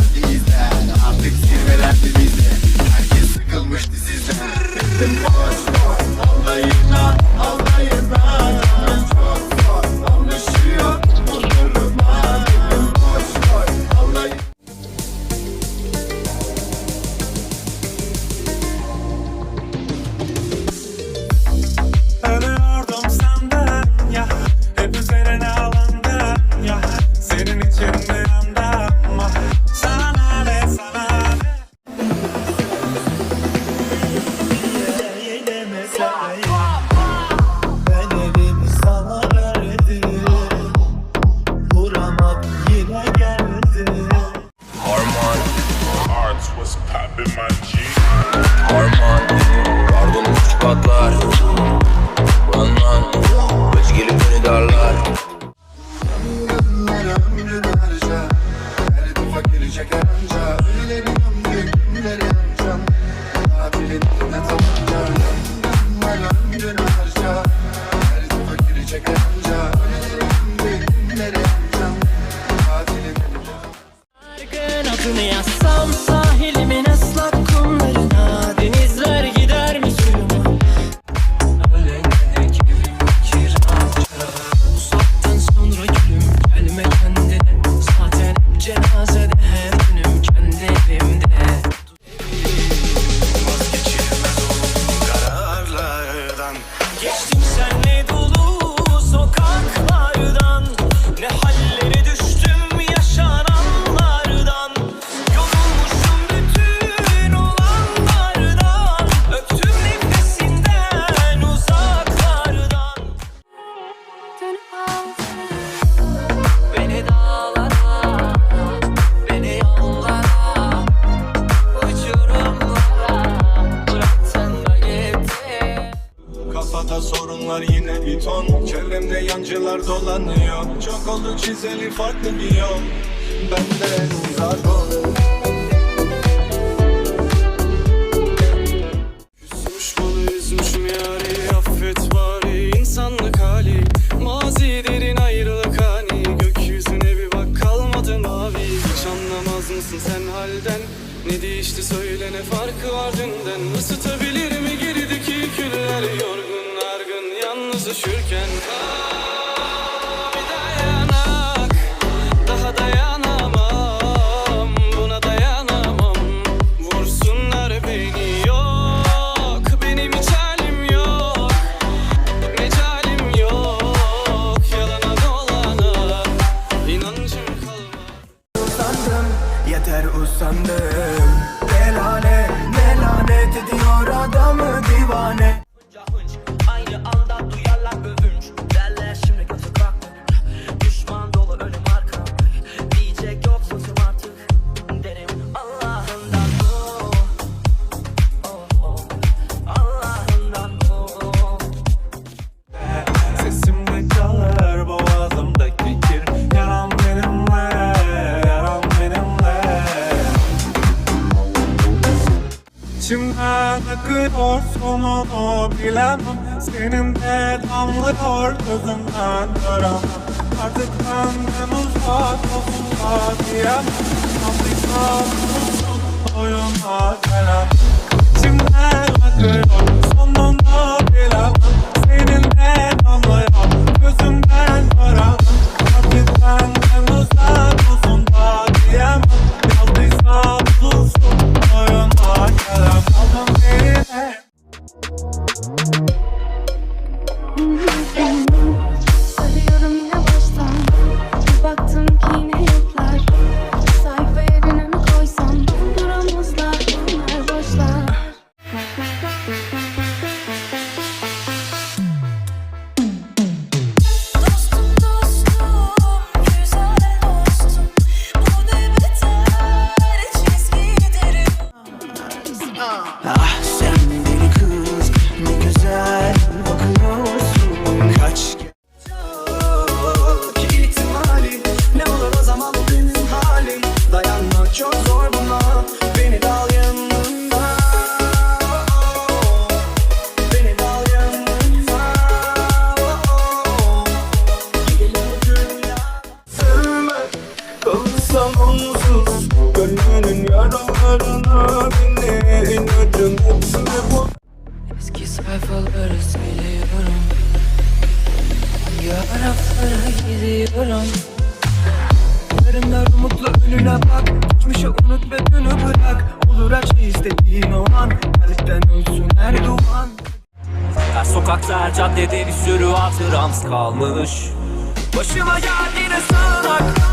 beklenti izlen Artık zirveler bizde Herkes sıkılmış dizizden Bittim boş Armand. Beni dağlara, beni yollara Uçurumlara bıraktın da gittin Kafada sorunlar yine bir ton. Çevremde yancılar dolanıyor. Çok oldu çizeli farklı bir yol. Benden uzak ol. Nasılsın sen halden. Ne değişti söyle ne farkı var dünden? Isıtabilir mi gerideki küller? Yorgun argın yalnız üşürken. Aa. yeter usandım. Ne lanet ne lanet ediyor adamı divane. İçimde takıyorsun onu bilemem. Senin de damlıyor gözünden gören Artık benden uzak olsun da diyemem. Anlayacağım musun oyuna gelen İçimde Eski sayfaları siliyorum Yaraflara gidiyorum Yarınlar umutla önüne bak. Geçmişi unut ve bırak. Olur her şey o an. Her duman. Her caddede bir sürü hatıram kalmış. Başıma geldiğine sığınak.